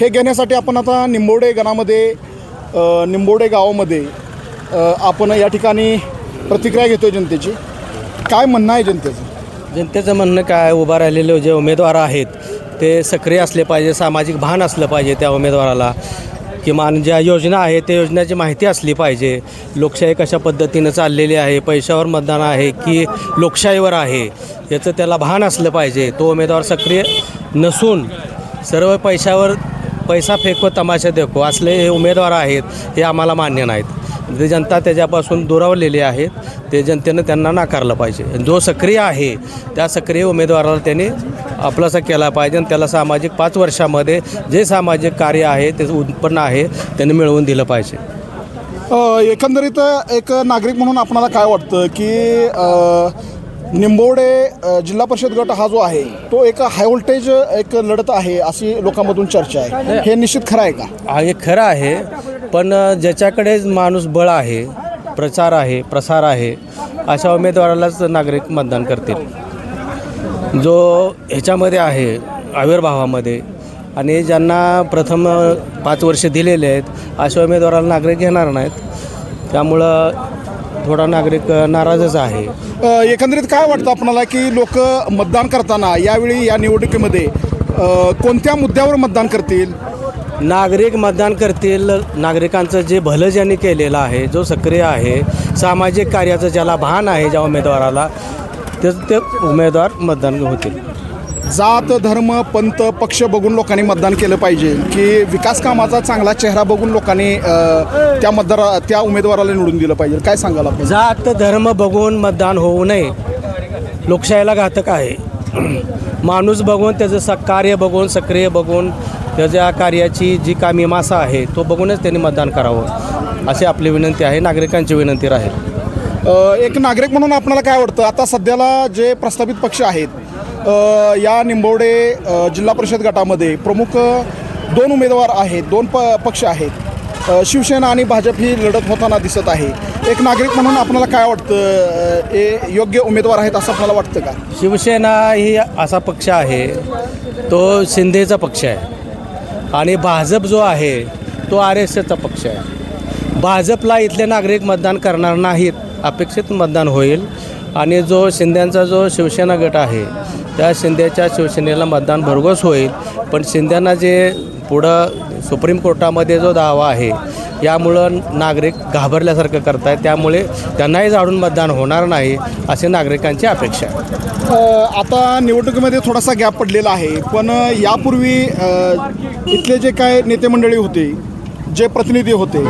हे घेण्यासाठी आपण आता निंबोडे गणामध्ये निंबोडे गावामध्ये आपण या ठिकाणी प्रतिक्रिया घेतो जनतेची. काय म्हणणं आहे जनतेचं? जनतेचं म्हणणं काय? उभा राहिलेले जे उमेदवार आहेत ते सक्रिय असले पाहिजे सामाजिक भान असलं पाहिजे त्या उमेदवाराला. किमान ज्या योजना आहेत त्या योजनेची माहिती असली पाहिजे. लोकशाही कशा पद्धतीनं चाललेली आहे पैशावर मतदान आहे की लोकशाहीवर आहे याचं त्याला भान असलं पाहिजे. तो उमेदवार सक्रिय नसून सर्व पैशावर पैसा फेको तमाशा देखो. असले हे उमेदवार आहेत हे आम्हाला मान्य नाहीत. ते जनता त्याच्यापासून दुरावलेली आहेत. ते जनतेनं त्यांना नाकारलं पाहिजे. जो सक्रिय आहे त्या सक्रिय उमेदवाराला त्यांनी आपलासा केला पाहिजे आणि त्याला सामाजिक पाच वर्षामध्ये जे सामाजिक कार्य आहे ते उत्पन्न आहे त्यांनी मिळवून दिलं पाहिजे. एकंदरीत एक नागरिक म्हणून आपणाला काय वाटतं की निंबोडे जिल्हा परिषद गट हा जो आहे तो एक हाय व्होल्टेज एक लढत आहे अशी लोकांमधून चर्चा आहे. हे निश्चित खरं आहे का? हा हे खरं आहे पण ज्याच्याकडे माणूस बळ आहे प्रचार आहे प्रसार आहे अशा उमेदवारालाच नागरिक मतदान करतील. जो ह्याच्यामध्ये आहे आविर्भावामध्ये आणि ज्यांना प्रथम पाच वर्ष दिलेले आहेत अशा उमेदवाराला नागरिक घेणार नाहीत. त्यामुळं थोडा नागरिक नाराजच आहे. अ, एकंदरीत काय वाटतं आपणाला की लोक मतदान करताना यावेळी या निवडणुकीमध्ये अ, कोणत्या मुद्द्यावर मतदान करतील? नागरिक मतदान करतील. नागरिकांचं जे भलं ज्यांनी केलेलं आहे जो सक्रिय आहे सामाजिक कार्याचं ज्याला भान आहे ज्या उमेदवाराला ते ते उमेदवार मतदान होतील. जात धर्म पंथ पक्ष बघून लोकांनी मतदान केलं पाहिजे की विकास कामाचा चांगला चेहरा बघून लोकांनी त्या मतदारा त्या उमेदवाराला निवडून दिलं पाहिजे. काय सांगाल आपण? जात धर्म बघून मतदान होऊ नये. लोकशाहीला घातक आहे. माणूस बघून त्याचं स कार्य बघून सक्रिय बघून त्याच्या कार्याची जी का मीमांसा आहे तो बघूनच त्यांनी मतदान करावं अशी आपली विनंती आहे. नागरिकांची विनंती राहील. एक नागरिक म्हणून आपल्याला काय वाटतं? आता सध्याला जे प्रस्तावित पक्ष आहेत या निंबवडे जिल्हा परिषद गटामध्ये प्रमुख दोन उमेदवार आहेत दोन प पक्ष आहेत. शिवसेना आणि भाजप ही लढत होताना दिसत आहे. एक नागरिक म्हणून आपल्याला काय वाटतं? हे योग्य उमेदवार आहेत असं आपल्याला वाटतं का? शिवसेना ही असा पक्ष आहे तो शिंदेचा पक्ष आहे. आणि भाजप जो आहे तो आर एस एसचा पक्ष आहे. भाजपला इथले नागरिक मतदान करणार नाहीत अपेक्षित मतदान होईल. आणि जो शिंद्यांचा जो शिवसेना गट आहे त्या शिंदेच्या शिवसेनेला मतदान भरघोस होईल. पण शिंद्यांना जे पुढं सुप्रीम कोर्टामध्ये जो दावा आहे यामुळं नागरिक घाबरल्यासारखं करत आहेत त्यामुळे त्यांनाही जाडून मतदान होणार नाही असे नागरिकांची अपेक्षा आहे. आता निवडणुकीमध्ये थोडासा गॅप पडलेला आहे. पण यापूर्वी इथले जे काय नेते मंडळी होते जे प्रतिनिधी होते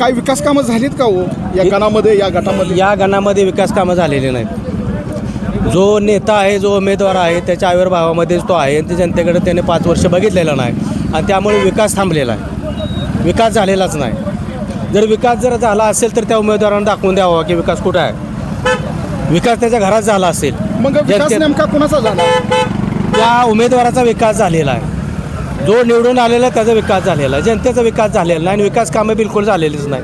काय विकास कामं झालीत का हो या गणामध्ये या गटामध्ये? या गणामध्ये विकास कामं झालेली नाहीत. जो नेता आहे जो उमेदवार आहे त्याच्या आविर्भावामध्येच तो आहे आणि ते जनतेकडे त्याने पाच वर्ष बघितलेलं नाही आणि त्यामुळे विकास थांबलेला आहे. विकास झालेलाच नाही. जर विकास जर झाला असेल तर त्या उमेदवारांना दाखवून द्यावा की विकास कुठं आहे. विकास त्याच्या घरात झाला असेल. मग नेमका कुणाचा झाला? त्या उमेदवाराचा विकास झालेला आहे. जो निवडून आलेला आहे, त्याचा विकास झालेला आहे. जनतेचा विकास झालेला नाही आणि विकास कामं बिलकुल झालेलीच नाही.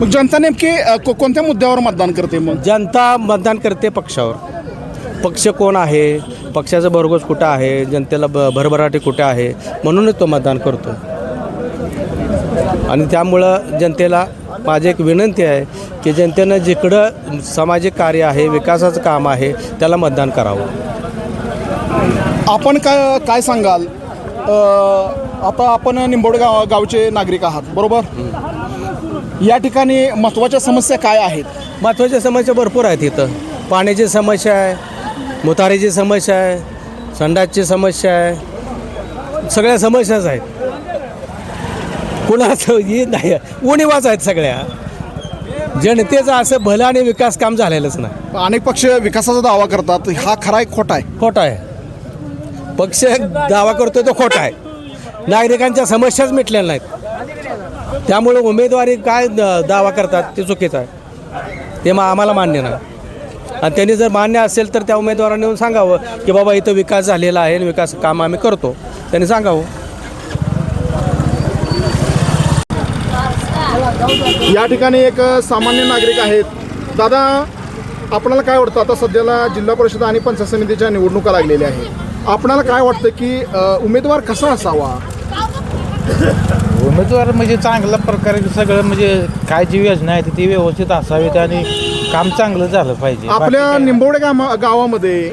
मग जनता नेमकी अ, को- कोणत्या मुद्द्यावर मतदान करते मग? जनता मतदान करते पक्षावर. पक्ष कोण आहे? पक्षाचं भरघोस कुठं आहे? जनतेला ब भरभराटी कुठे आहे? म्हणूनच तो मतदान करतो. आणि त्यामुळं जनतेला माझी एक विनंती आहे की जनतेनं जिकडं सामाजिक कार्य आहे विकासाचं काम आहे त्याला मतदान करावं. आपण काय काय सांगाल? आता आपण निंबोडे गाव गावचे नागरिक आहात बरोबर? या ठिकाणी महत्त्वाच्या समस्या काय आहेत? महत्त्वाच्या समस्या भरपूर आहेत इथं. पाण्याची समस्या आहे मुतारीची समस्या आहे संडासची समस्या आहे सगळ्या समस्याच आहेत. कुणाचं हे नाही उणीवाच आहेत सगळ्या. जनतेचं असं भलं आणि विकास काम झालेलंच नाही. अनेक पक्ष विकासाचा दावा करतात हा खरा आहे खोटा आहे. खोटा आहे. पक्ष दावा करतोय तो खोटा आहे. नागरिकांच्या समस्याच मिटलेल्या नाहीत. त्यामुळे उमेदवारी काय द- दावा करतात ते चुकीचं आहे. ते मग आम्हाला मान्य नाही. आणि त्यांनी जर मान्य असेल तर त्या उमेदवारांनी येऊन सांगावं की बाबा इथं विकास झालेला आहे विकास काम आम्ही करतो. त्यांनी सांगावं. या ठिकाणी एक सामान्य नागरिक आहेत. दादा आपल्याला काय वाटतं? आता सध्याला जिल्हा परिषद आणि पंचायत समितीच्या निवडणुका लागलेल्या आहेत. आपणाला काय वाटतं की अ, उमेदवार कसा असावा? उमेदवार म्हणजे चांगल्या प्रकारे सगळं म्हणजे काय जी योजना आहे ती व्यवस्थित असावीत आणि काम चांगलं झालं पाहिजे. आपल्या निंबवडे गावा गावामध्ये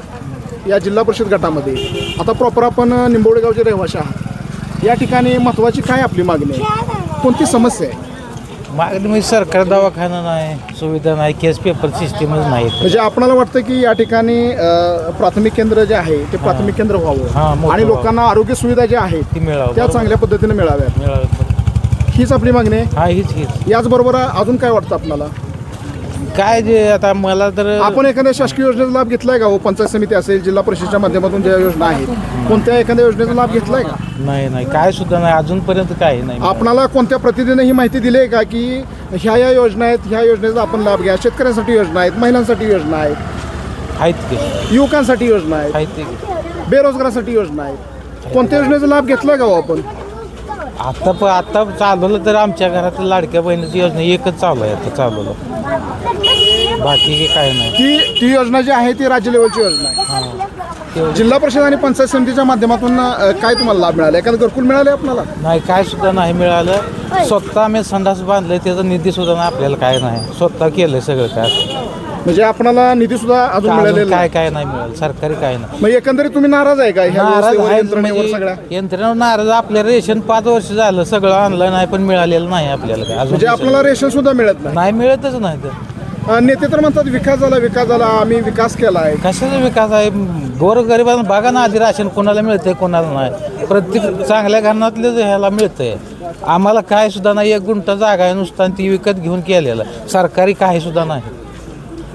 या जिल्हा परिषद गटामध्ये आता प्रॉपर आपण निंबवडे गावचे रहिवाशी आहात. या ठिकाणी महत्त्वाची काय आपली मागणी आहे? कोणती समस्या आहे? मागणी म्हणजे सरकार दवाखाना नाही सुविधा नाही केस पेपर सिस्टीमच नाहीत म्हणजे आपल्याला वाटतं की या ठिकाणी अ, प्राथमिक केंद्र जे आहे ते प्राथमिक केंद्र हां, व्हावं मोठं आणि व्हावं. लोकांना आरोग्य सुविधा ज्या आहेत ती मिळावं त्या. चांगल्या पद्धतीने मिळाव्यात. मिळावं हीच आपली मागणी आहे? हा हीच हीच. याचबरोबर अजून काय वाटतं आपल्याला? काय जे आता मला तर आपण एखाद्या शासकीय योजनेचा लाभ घेतलाय का हो? पंचायत समिती असेल जिल्हा परिषदेच्या माध्यमातून ज्या योजना आहेत कोणत्या एखाद्या योजनेचा लाभ घेतलाय का? नाही नाही. काय सुद्धा नाही. अजूनपर्यंत काही नाही. आपणाला कोणत्या प्रतिनिधीने ही माहिती दिली आहे का की ह्या या योजना आहेत ह्या योजनेचा आपण लाभ घ्या? शेतकऱ्यांसाठी योजना आहेत महिलांसाठी योजना आहेत आहेत ते युवकांसाठी योजना आहेत आहेत बेरोजगारासाठी योजना आहेत. कोणत्या योजनेचा लाभ घेतलाय का हो आपण? आता प आता चालवलं तर आमच्या घरात लाडक्या बहिणीची योजना एकच चालू आहे आता चालवलं. बाकी हे काय नाही. ती ती योजना जी आहे ती राज्य लेवलची योजना आहे. हां. तेवढं जिल्हा परिषद आणि पंचायत समितीच्या माध्यमातून अ, काय तुम्हाला लाभ मिळाला? एखादं घरकुल मिळाले आपल्याला? नाही काय सुद्धा नाही मिळालं. स्वतः आम्ही संडास बांधले त्याचा निधी सुद्धा नाही आपल्याला काय नाही. स्वतः केलंय सगळं काय. म्हणजे आपल्याला निधी सुद्धा अजून अजून मिळालेला काय नाही. काय नाही मिळालं. सरकारी काय नाही. मग एकंदरीत तुम्ही नाराज आहे का? ह्या नाराज व्यवस्थेवर, आहे यंत्रणेवर सगळ्या? म्हणजे यंत्रणेवर नाराज. आपल्या रेशन पाच वर्ष झालं सगळं आणलं नाही पण मिळालेलं नाही आपल्याला काय. अजून म्हणजे आपल्याला रेशन सुद्धा मिळत नाही. नाही मिळतच नाही तर नेते तर म्हणतात विकास झाला विकास झाला आम्ही विकास केला आहे कशाचा विकास आहे? गोरगरिबांना बघा ना आधी राशन कोणाला मिळतंय कोणाला नाही. प्रत्येक चांगल्या घरातले ह्याला मिळतंय. आम्हाला काय सुद्धा नाही एक गुंठा जागा आहे नुसता आणि ती विकत घेऊन केलेलं. सरकारी काही सुद्धा नाही.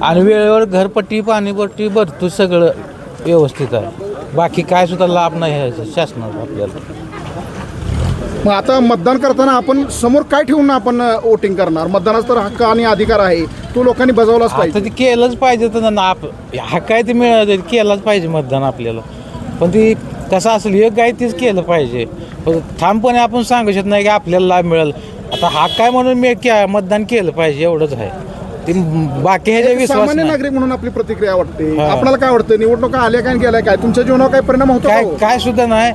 आणि वेळेवर घरपट्टी पाणीपट्टी भरतो सगळं व्यवस्थित आहे. बाकी काय सुद्धा लाभ नाही ह्याचा शासनाचा आपल्याला. मग आता मतदान करताना आपण समोर काय ठेवून आपण वोटिंग करणार? मतदानाचा तर हक्क आणि अधिकार आहे. तो लोकांनी बजावलाच पाहिजे. ते केलंच पाहिजे तर ना आप हा काय ते मिळालं केलंच पाहिजे मतदान आपल्याला. पण ती कसं असेल एक काय तीच केलं पाहिजे. पण ठामपणे आपण सांगू शकत नाही की आपल्याला लाभ मिळेल. आता हा काय म्हणून मी मतदान केलं पाहिजे एवढंच आहे. ती बाकी ह्याच्या सामान्य. नागरिक म्हणून आपली प्रतिक्रिया वाटते हा. आपल्याला काय वाटतं निवडणुका आल्या काय गेल्या काय? तुमच्या जीवनावर काय परिणाम होतो काय हो? काय सुद्धा नाही.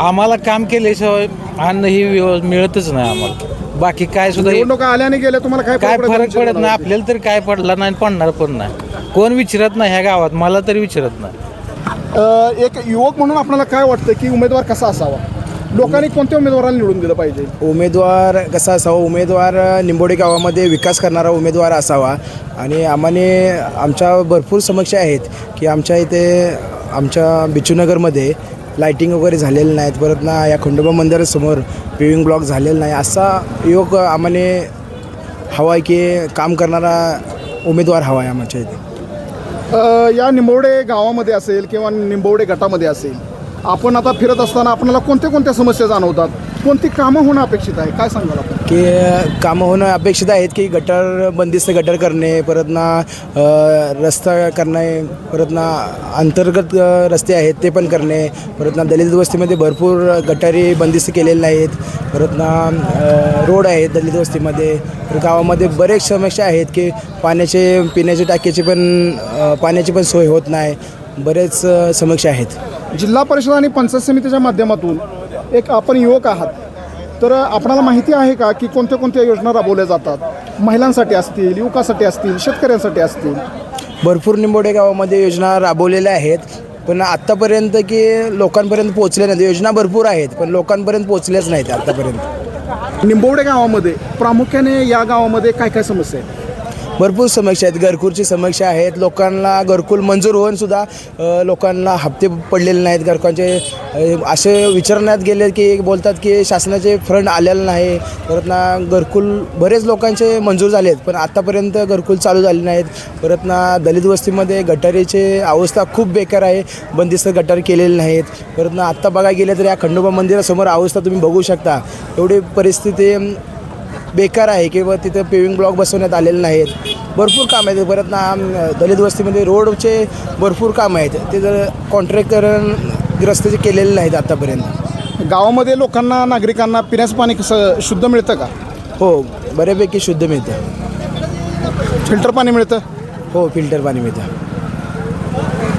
आम्हाला काम केल्याशिवाय अन्न ही व्यव- मिळतच नाही आम्हाला. बाकी काय सुद्धा हे- निवडणुका आल्या आणि गेल्या तुम्हाला काय काय पडत फरक पडत नाही? आपल्याला तरी काय पडला नाही पडणार पण नाही. कोण विचारत नाही ह्या गावात मला तरी विचारत नाही. एक युवक म्हणून आपल्याला काय वाटतं की उमेदवार कसा असावा? लोकांनी कोणत्या उमेदवाराला निवडून दिलं पाहिजे? उमेदवार कसा असावा? उमेदवार निंबोडे गावामध्ये विकास करणारा उमेदवार असावा. आणि आम्हाने आमच्या भरपूर समस्या आहेत की आमच्या इथे आमच्या बिचूनगरमध्ये लाईटिंग वगैरे झालेलं नाहीत परत ना या खंडोबा मंदिरासमोर पेविंग ब्लॉक झालेला नाही. असा युवक आम्हाने हवा आहे की काम करणारा उमेदवार हवा आहे आमच्या इथे. अ, या निंबवडे गावामध्ये असेल किंवा निंबवडे गटामध्ये असेल आपण आता फिरत असताना आपल्याला कोणत्या कोणत्या समस्या जाणवतात? कोणती कामं होणं अपेक्षित आहे? काय सांगाल आपण? की कामं होणं अपेक्षित आहेत की गटर बंदिस्त गटर करणे परत ना रस्ता करणे परत ना अंतर्गत रस्ते आहेत ते पण करणे परत ना दलित वस्तीमध्ये भरपूर गटारी बंदिस्त केलेले नाहीत परत ना रोड आहेत दलित वस्तीमध्ये गावामध्ये बरेच समस्या आहेत की पाण्याचे पिण्याचे टाकीची पण पाण्याची पण सोय होत नाही बरेच समस्या आहेत. जिल्हा परिषद आणि पंचायत समितीच्या माध्यमातून एक आपण युवक आहात तर आपणाला माहिती आहे का की कोणत्या कोणत्या योजना राबवल्या जातात? महिलांसाठी असतील युवकासाठी असतील शेतकऱ्यांसाठी असतील? भरपूर निंबोडे गावामध्ये योजना राबवलेल्या आहेत. पण आत्तापर्यंत की लोकांपर्यंत पोहोचल्या नाहीत. योजना भरपूर आहेत पण लोकांपर्यंत पोहोचल्याच नाहीत आत्तापर्यंत. निंबवडे गावामध्ये प्रामुख्याने या गावामध्ये काय काय समस्या आहेत? भरपूर समस्या आहेत. घरकुलची समस्या आहेत. लोकांना घरकुल मंजूर होऊन सुद्धा लोकांना हप्ते पडलेले नाहीत. घरकांचे असे विचारण्यात गेले की बोलतात की शासनाचे फंड आलेलं नाही. परत ना घरकुल बरेच लोकांचे मंजूर झालेत. पण आत्तापर्यंत घरकुल चालू झाले नाहीत. परत ना दलित वस्तीमध्ये गटारीची अवस्था खूप बेकार आहे. बंदिस्त गटार केलेले नाहीत. परत ना आत्ता बघायला गेले तर या खंडोबा मंदिरासमोर अवस्था तुम्ही बघू शकता. एवढी परिस्थिती बेकार आहे किंवा तिथं पेविंग ब्लॉक बसवण्यात आलेले नाहीत. भरपूर काम आहेत. परत ना दलित वस्तीमध्ये रोडचे भरपूर काम आहेत. ते जर कॉन्ट्रॅक्टरन रस्त्याचे केलेले नाहीत आत्तापर्यंत गावामध्ये लोकांना नागरिकांना पिण्याचं पाणी कसं शुद्ध मिळतं का? हो बऱ्यापैकी शुद्ध मिळतं. फिल्टर पाणी मिळतं? हो फिल्टर पाणी मिळतं.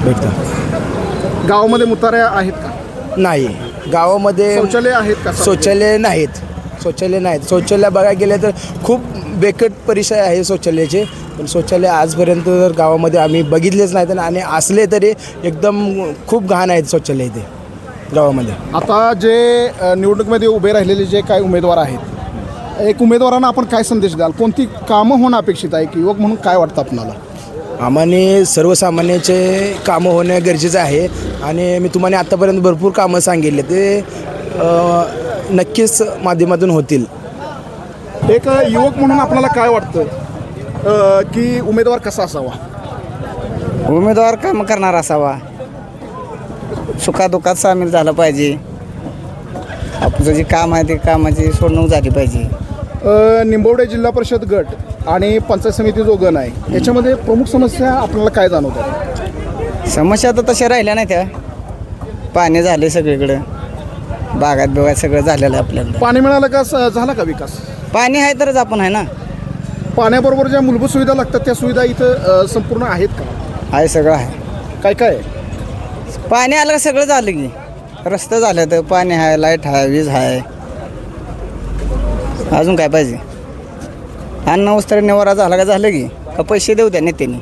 भेटतं. गावामध्ये मुताऱ्या आहेत का? नाही. गावामध्ये शौचालय आहेत का? शौचालय नाहीत. शौचालय नाहीत शौचालय बघायला गेलं तर खूप बेकट परिसर आहे शौचालयाचे. पण शौचालय आजपर्यंत तर गावामध्ये आम्ही बघितलेच नाहीत आणि असले तरी एकदम खूप घाण आहेत शौचालय इथे गावामध्ये. आता जे निवडणुकीमध्ये उभे राहिलेले जे काही उमेदवार आहेत एक उमेदवारांना आपण काय संदेश द्याल? कोणती कामं होणं अपेक्षित आहे? की युवक म्हणून काय वाटतं आपणाला आम्हाने सर्वसामान्याचे कामं होणं गरजेचं आहे. आणि मी तुम्हाला आत्तापर्यंत भरपूर कामं सांगितले. ते नक्कीच माध्यमातून होतील. एक युवक म्हणून आपल्याला काय वाटतं? अ, की उमेदवार कसा असावा? उमेदवार काम करणार असावा. सुखादुखात सामील झालं पाहिजे. आपलं जे काम आहे ते कामाची सोडणूक झाली पाहिजे. निंबवडे जिल्हा परिषद गट आणि पंचायत समिती जो गण आहे याच्यामध्ये प्रमुख समस्या आपल्याला काय जाणवतात? समस्या तर तशा राहिल्या नाही त्या पाणी झाले सगळीकडं. बागात बिगात सगळं झालेलं आहे आपल्याकडं पाणी मिळालं का? स- झाला का विकास? पाणी आहे तरच आपण आहे ना. पाण्याबरोबर ज्या मूलभूत सुविधा लागतात त्या सुविधा इथं अ, संपूर्ण आहेत का? आहे सगळं आहे. काय काय? आहे? पाणी आलं का सगळं झालं की. रस्ते झाले तर पाणी आहे लाइट आहे वीज आहे. अजून काय पाहिजे? अन्न वस्त्र निवारा झाला का झालं की. का पैसे देऊ त्या नेत्यांनी.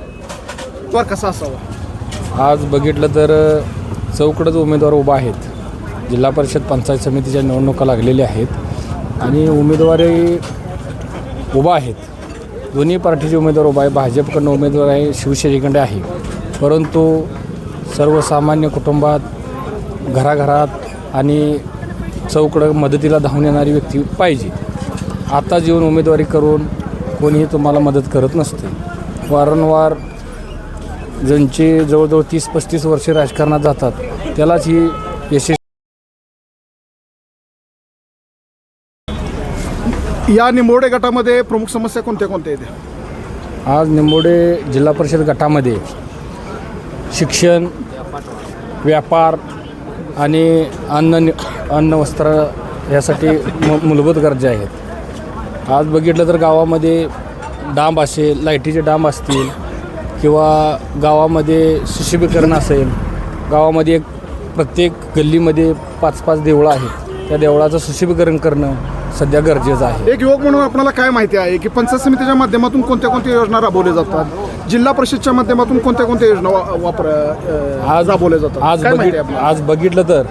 कसा असावा. आज बघितलं तर चौकडच उमेदवार उभा आहेत. जिल्हा परिषद पंचायत समितीच्या निवडणुका लागलेल्या आहेत आणि उमेदवारी उभा आहेत. दोन्ही पार्टीचे उमेदवार उभा आहे भाजपकडनं उमेदवार आहे शिवसेनेकडे आहे. परंतु सर्वसामान्य कुटुंबात घराघरात आणि चौकडं मदतीला धावून येणारी व्यक्ती पाहिजे. आता येऊन उमेदवारी करून कोणीही तुम्हाला मदत करत नसते. वारंवार ज्यांचे जवळजवळ तीस पस्तीस वर्षे राजकारणात जातात त्यालाच ही यशस्वी या निंबोडे गटामध्ये प्रमुख समस्या कोणत्या कोणत्या आहेत? आज निंबोडे जिल्हा परिषद गटामध्ये शिक्षण व्यापार आणि अन्न नि- अन्न वस्त्र यासाठी मू मूलभूत गरजा आहेत. आज बघितलं तर गावामध्ये डांब असेल लाईटीचे डांब असतील किंवा गावामध्ये सुशोभीकरण असेल गावामध्ये एक प्रत्येक गल्लीमध्ये पाच पाच देवळं आहेत. त्या देवळाचं सुशोभीकरण करणं सध्या गरजेचं आहे. एक युवक म्हणून आपल्याला काय माहिती आहे की पंचायत समितीच्या माध्यमातून कोणत्या कोणत्या योजना राबवल्या जातात? जिल्हा परिषदच्या माध्यमातून कोणत्या कोणत्या योजना वा- वापर अ, आज राबवल्या जातात? आज काय माहिती बघित आहे आपल्याला? आज बघितलं तर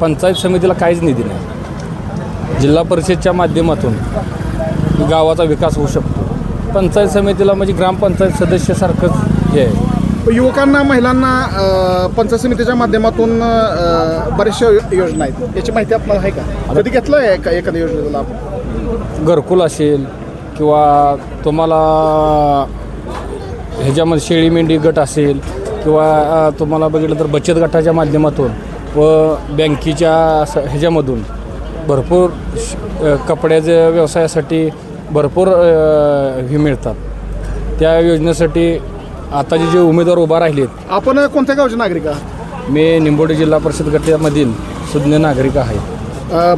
पंचायत समितीला काहीच निधी नाही. जिल्हा परिषदच्या माध्यमातून गावाचा विकास होऊ शकतो. पंचायत समितीला म्हणजे ग्रामपंचायत सदस्यासारखंच हे आहे. युवकांना महिलांना पंचायत समितीच्या माध्यमातून बऱ्याचशा योजना आहेत. याची माहिती आपल्याला आहे का? कधी घेतलं आहे का एखाद्या योजनेचा लाभ घरकुल असेल किंवा तुम्हाला ह्याच्यामध्ये शेळी मेंढी गट असेल किंवा तुम्हाला बघितलं तर बचत गटाच्या माध्यमातून व बँकेच्या ह्याच्यामधून भरपूर कपड्याच्या व्यवसायासाठी भरपूर हे मिळतात. त्या योजनेसाठी आताचे जे उमेदवार उभा राहिलेत. आपण कोणत्या गावचे नागरिक आहात? मी निंबोडे जिल्हा परिषद गटामधील सुज्ञ नागरिक आहे.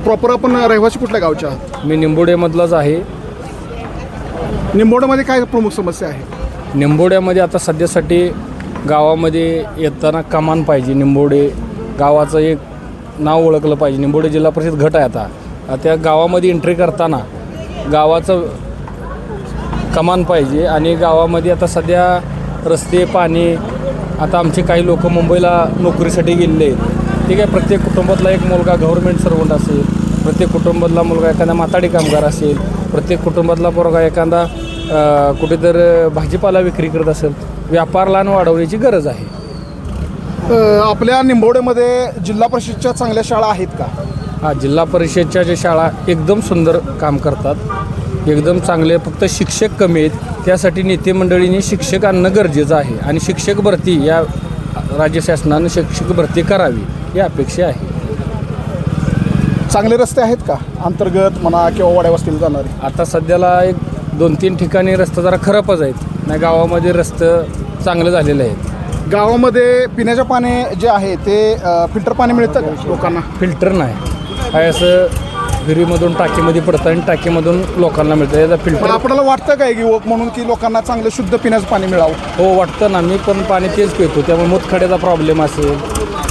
प्रॉपर आपण रहिवासी कुठल्या गावच्या आहात? मी निंबोडेमधलाच आहे. निंबोडमध्ये काय प्रमुख समस्या आहे? निंबोड्यामध्ये आता सध्यासाठी गावामध्ये येताना कमान पाहिजे. निंबोडे गावाचं एक नाव ओळखलं पाहिजे. निंबोडे जिल्हा परिषद गट आहे आता. आता त्या गावामध्ये एंट्री करताना गावाचं कमान पाहिजे आणि गावामध्ये आता सध्या रस्ते पाणी आता आमचे काही लोक मुंबईला नोकरीसाठी गेलेले आहेत. ठीक आहे प्रत्येक कुटुंबातला एक मुलगा गव्हर्नमेंट सर्वंट असेल प्रत्येक कुटुंबातला मुलगा एखादा माताडी कामगार असेल प्रत्येक कुटुंबातला पोरगा एखादा कुठेतर भाजीपाला विक्री करत असेल व्यापार लहान वाढवण्याची गरज आहे. आपल्या निंबवडेमध्ये जिल्हा परिषदच्या चांगल्या शाळा आहेत का? हा जिल्हा परिषदच्या ज्या शाळा एकदम सुंदर काम करतात एकदम चांगले फक्त शिक्षक कमी आहेत त्यासाठी नेते मंडळींनी शिक्षक आणणं गरजेचं आहे आणि शिक्षक भरती या राज्य शासनानं शिक्षक भरती करावी ही अपेक्षा आहे. चांगले रस्ते आहेत का? अंतर्गत म्हणा किंवा वाड्या वस्तीला जाणारे? आता सध्याला एक दोन तीन ठिकाणी रस्ते जरा खराबच आहेत. नाही गावामध्ये रस्ते चांगले झालेले आहेत. गावामध्ये पिण्याचे पाणी जे आहे ते फिल्टर पाणी मिळतं का लोकांना? फिल्टर नाही. आहे असं विहिरीमधून टाकीमध्ये पडतं आणि टाकीमधून लोकांना मिळतं. याचा पण फिल्टर आपल्याला वाटतं काय की युवक म्हणून की लोकांना चांगलं शुद्ध पिण्याचं पाणी मिळावं? हो वाटतं ना. मी पण पाणी तेच पितो. त्यामुळे मुतखड्याचा प्रॉब्लेम असेल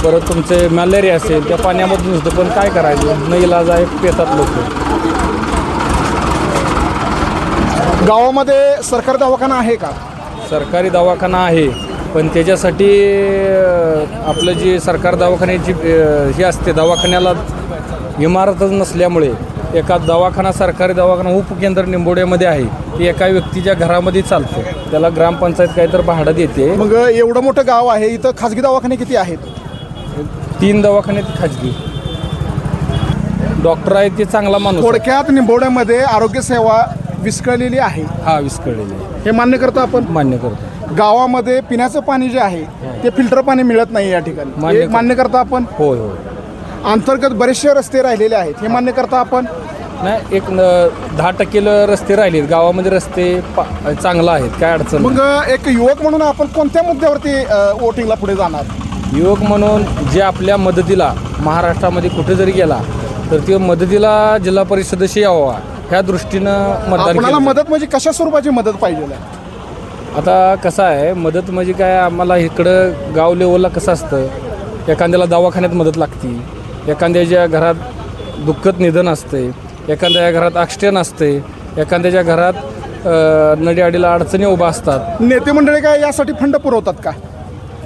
परत तुमचे मॅलेरिया असेल त्या पाण्यामधून होतं पण काय करायचं? न इलाज आहे पेतात लोक. गावामध्ये सरकारी दवाखाना आहे का? सरकारी दवाखाना आहे. पण त्याच्यासाठी अ, आपलं जी सरकार दवाखान्याची अ, हे असते दवाखान्याला इमारतच नसल्यामुळे एका दवाखाना सरकारी दवाखाना उपकेंद्र निंबोड्यामध्ये आहे. ते एका व्यक्तीच्या घरामध्ये चालतं. त्याला ग्रामपंचायत काहीतरी भाडं देते. मग एवढं मोठं गाव आहे इथं खाजगी दवाखाने किती आहेत? तीन दवाखाने आहेत खाजगी. डॉक्टर आहे ते चांगला माणूस. थोडक्यात निंबवड्यामध्ये आरोग्य सेवा विस्कळलेली आहे. हा विस्कळलेले आहे. हे मान्य करतो आपण? मान्य करतो. गावामध्ये पिण्याचं पाणी जे आहे ते फिल्टर पाणी मिळत नाही या ठिकाणी. मान्य मान्य करता आपण? होय होय. अंतर्गत बरेचसे रस्ते राहिलेले आहेत. हे मान्य करता आपण? नाही एक न- दहा टक्के ल- रस्ते राहिलेत. गावामध्ये रस्ते पा चांगला आहेत. काय अडचण नाही. मग एक युवक म्हणून आपण कोणत्या मुद्द्यावरती वोटिंगला पुढे जाणार? युवक म्हणून जे आपल्या मदतीला महाराष्ट्रामध्ये कुठे जरी गेला तर ते मदतीला जिल्हा परिषद सदस्य यावा ह्या दृष्टीनं मतदान केलं. मदत म्हणजे कशा स्वरूपाची मदत पाहिजे? आता कसं आहे मदत म्हणजे काय आम्हाला इकडं गाव लेवलला कसं असतं एखाद्याला दवाखान्यात मदत लागते. एखाद्याच्या घरात दुःखद निधन असते एखाद्या घरात ॲक्सिडेंट असते एखाद्याच्या घरात नडीआडीला अडचणी उभा असतात. नेते मंडळी काय यासाठी फंड पुरवतात का?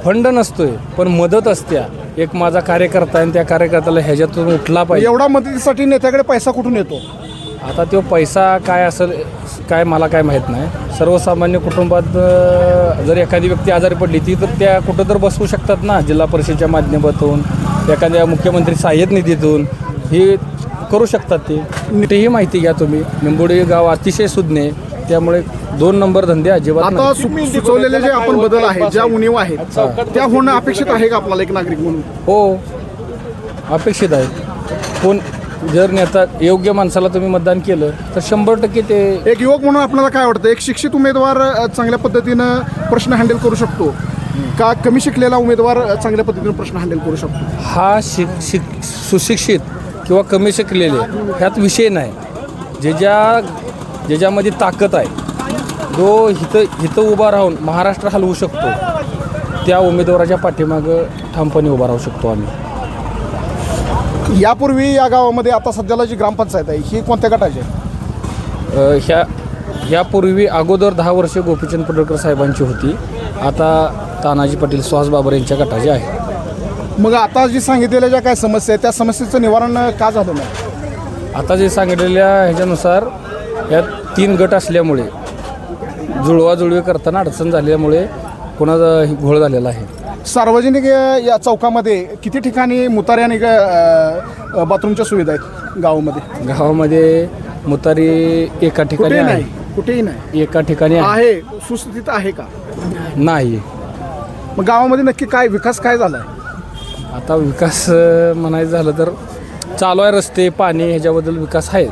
फंड नसतोय पण मदत असत्या एक माझा कार्यकर्ता आहे आणि त्या कार्यकर्त्याला ह्याच्यातून उठला पाहिजे. एवढा मदतीसाठी नेत्याकडे पैसा कुठून येतो? आता तो पैसा काय असेल काय मला काय माहीत नाही. सर्वसामान्य कुटुंबात जर एखादी व्यक्ती आजारी पडली ती तर त्या कुठं तर बसवू शकतात ना जिल्हा परिषदेच्या माध्यमातून. एखाद्या मुख्यमंत्री सहाय्यक निधीतून ही करू शकतात ते. तेही माहिती घ्या तुम्ही. निंबोडी गाव अतिशय सुज्ञ त्यामुळे दोन नंबर धंदे अजिबात आता नाही. सु- सुचवलेले जे आपण बदल आहेत ज्या उणीव आहेत त्या होणं अपेक्षित आहे का आपल्याला एक नागरिक म्हणून? हो. अपेक्षित आहे. कोण जर नेता योग्य माणसाला तुम्ही मतदान केलं तर शंभर टक्के ते एक युवक म्हणून आपल्याला काय वाटतं? एक शिक्षित उमेदवार अ, चांगल्या पद्धतीनं प्रश्न हँडल करू शकतो. का कमी शिकलेला उमेदवार चांगल्या पद्धतीनं प्रश्न हँडल करू शकतो? हा शिक शिक सुशिक्षित किंवा कमी शिकलेले ह्यात विषय नाही. ज्याच्या ज्याच्यामध्ये ताकद आहे जो हिथं हिथं उभा राहून महाराष्ट्र हलवू शकतो त्या उमेदवाराच्या पाठीमागं ठामपणे उभा राहू शकतो आम्ही. यापूर्वी या गावामध्ये आता सध्याला जी ग्रामपंचायत आहे ही कोणत्या गटाची आहे? अ, ह्या ह्यापूर्वी अगोदर दहा वर्ष गोपीचंद पडळकर साहेबांची होती. आता तानाजी पाटील सुहास बाबर यांच्या गटाची आहे. मग आता जी सांगितलेल्या ज्या काय समस्या आहेत त्या समस्येचं निवारण का झालं नाही? आता जे सांगितलेल्या ह्याच्यानुसार यात तीन गट असल्यामुळे जुळवाजुळवी करताना अडचण झाल्यामुळे कोणाचा घोळ झालेला आहे. सार्वजनिक अ, या चौकामध्ये किती ठिकाणी मुतारी आणि अ, बाथरूमच्या सुविधा आहेत गावामध्ये? गावामध्ये मुतारी एका ठिकाणी कुठेही आहे. नाही कुठेही नाही. एका ठिकाणी आहे. आहे सुस्थितीत आहे का? नाही. मग गावामध्ये नक्की काय विकास काय झाला आहे आता विकास अ, म्हणायचं झालं तर चालू आहे रस्ते पाणी ह्याच्याबद्दल विकास आहे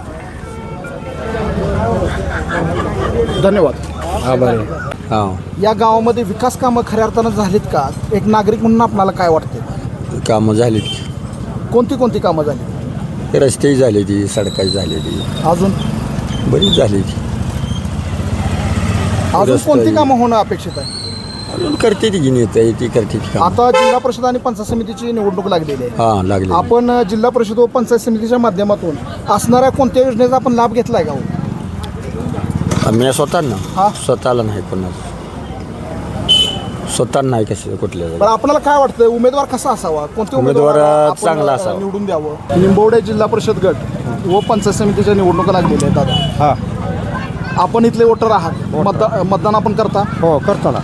धन्यवाद. आभार आहे हां. या गावामध्ये विकास कामं खऱ्या अर्थानं झालीत का? एक नागरिक म्हणून आपल्याला काय वाटते कामं झाली कोणती कोणती कामं झाली? रस्तेही झाली ती सडकाही झाली ती अजून? बरीच झाली ती अजून रस्ते- कोणती कामं होणं अपेक्षित आहे? करते ती नेता आहे ती करते ती कामं. आता जिल्हा परिषद आणि पंचायत समितीची निवडणूक लागलेली आहे. हां लागले आपण अ, जिल्हा परिषद व पंचायत समितीच्या माध्यमातून असणाऱ्या कोणत्या योजनेचा आपण लाभ घेतलाय का हो? मी स्वतः ना हा. स्वतःला नाही कोणाचं. स्वतः नाही कसं कुठल्या बरं आपल्याला काय वाटतं उमेदवार कसा असावा? कोणत्या उमेदवार, उमेदवाराला आपण, चांगला अ, असावा. निवडून द्यावं? निंबवडे जिल्हा परिषद गट व पंचायत समितीच्या निवडणुका लागलेल्या आहेत दादा. हां. आपण इथले वोटर आहात. मतदा मतदान आपण करता? हो करतो ना.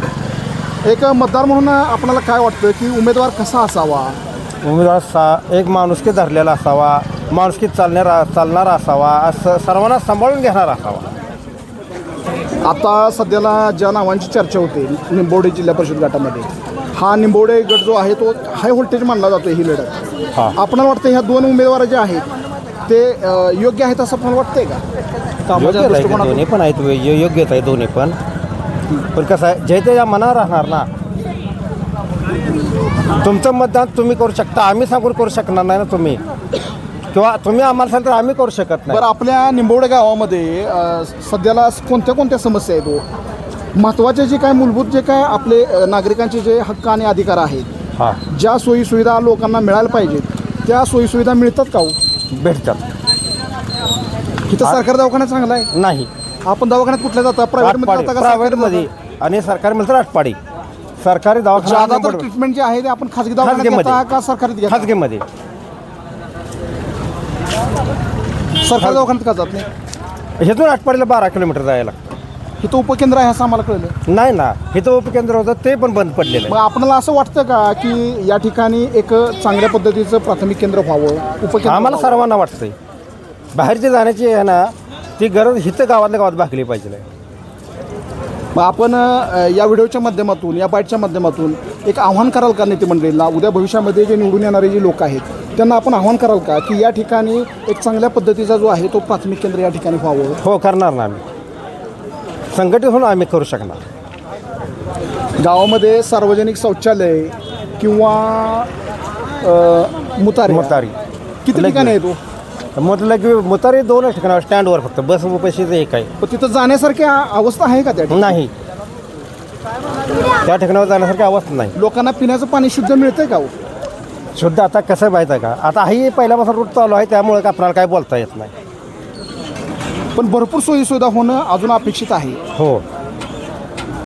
एक मतदार म्हणून आपल्याला काय वाटतं की उमेदवार कसा असावा? उमेदवार सा एक माणुसकी धरलेला असावा माणुसकी चालणारा चालणारा असावा असं सर्वांना सांभाळून घेणारा असावा. आता सध्याला ज्या नावांची चर्चा होते निंबवडे जिल्हा परिषद गटामध्ये हा निंबवडे गट जो आहे तो हाय व्होल्टेज मानला जातो ही लढत. हा. आपल्याला वाटतं ह्या दोन उमेदवार जे आहेत ते अ, योग्य आहेत असं आपल्याला वाटतंय का? कामाच्या आहे दृष्टिकोनातून. दोन्ही पण आहेत यो- योग्यच आहे दोन्ही पण. पण कसं आहे जे या मनावर राहणार ना तुमचं मतदान तुम्ही करू शकता आम्ही सांगून करू शकणार नाही ना तुम्ही. किंवा तुम्ही आम्हाला सांगता आम्ही करू शकत नाही. बरं आपल्या निंबवडे गावामध्ये अ, सध्याला कोणत्या कोणत्या समस्या आहेत हो? महत्त्वाचे जे काय मूलभूत जे काय आपले अ, नागरिकांचे जे हक्क आणि अधिकार आहेत हां. ज्या सोयी सुविधा लोकांना मिळायला पाहिजेत त्या सोयी सुविधा मिळतात का हो? भेटतात. इथं सरकारी दवाखाना चांगला आहे? नाही. आपण दवाखान्यात कुठल्या जाता प्रायव्हेटमध्ये जाता का प्रायव्हेटमध्ये? आणि सरकारी म्हणतात आठपाडी सरकारी तर दवाखाना ट्रीटमेंट जे आहे ते आपण खाजगी दवाखान्यात खाजगीमध्ये. घेता का सरकारी घेता? खाजगीमध्ये सरकारी दवाखान्यात का जात नाही इथून आठपाडीला बारा किलोमीटर जायला लागतं. इथं उपकेंद्र आहे असं आम्हाला कळलं नाही ना इथं उपकेंद्र होतं ते पण बंद पडलेलं मग आपल्याला असं वाटतं का की या ठिकाणी एक चांगल्या पद्धतीचं प्राथमिक केंद्र व्हावं उपकेंद्र आहे आम्हाला व्हावं? सर्वांना वाटतंय बाहेरची जाण्याची आहे ना ती गरज हिथं गावातल्या गावात भागली पाहिजे. मग आपण अ, या व्हिडिओच्या माध्यमातून या बाईटच्या माध्यमातून एक आव्हान कराल का नेते मंडळीला उद्या भविष्यामध्ये जे निवडून येणारे जे लोक आहेत त्यांना आपण आव्हान कराल का की या ठिकाणी एक चांगल्या पद्धतीचा जो आहे तो प्राथमिक केंद्र या ठिकाणी व्हावं? हो करणार ना आम्ही. संघटित होऊन आम्ही करू शकणार. गावामध्ये सार्वजनिक शौचालय किंवा अ, मुतारी. मुतारी. किती. ठिकाणी आहे तो? म्हटलं की मुतारी दोनच ठिकाणावर स्टँडवर फक्त बस पैसेच एक आहे. पण तिथं जाण्यासारखी आ- अवस्था आहे का त्या ठिकाणी? नाही. त्या ठिकाणावर जाण्यासारखी अवस्था नाही. लोकांना पिण्याचं पाणी शुद्ध मिळतंय का हो? शुद्ध आता कसं माहीत आहे का? आता ही पहिल्यापासून रूट चालू आहे त्यामुळे का आपल्याला काय बोलता येत नाही. पण भरपूर सोयी सुविधा होणं अजून अपेक्षित आहे. हो.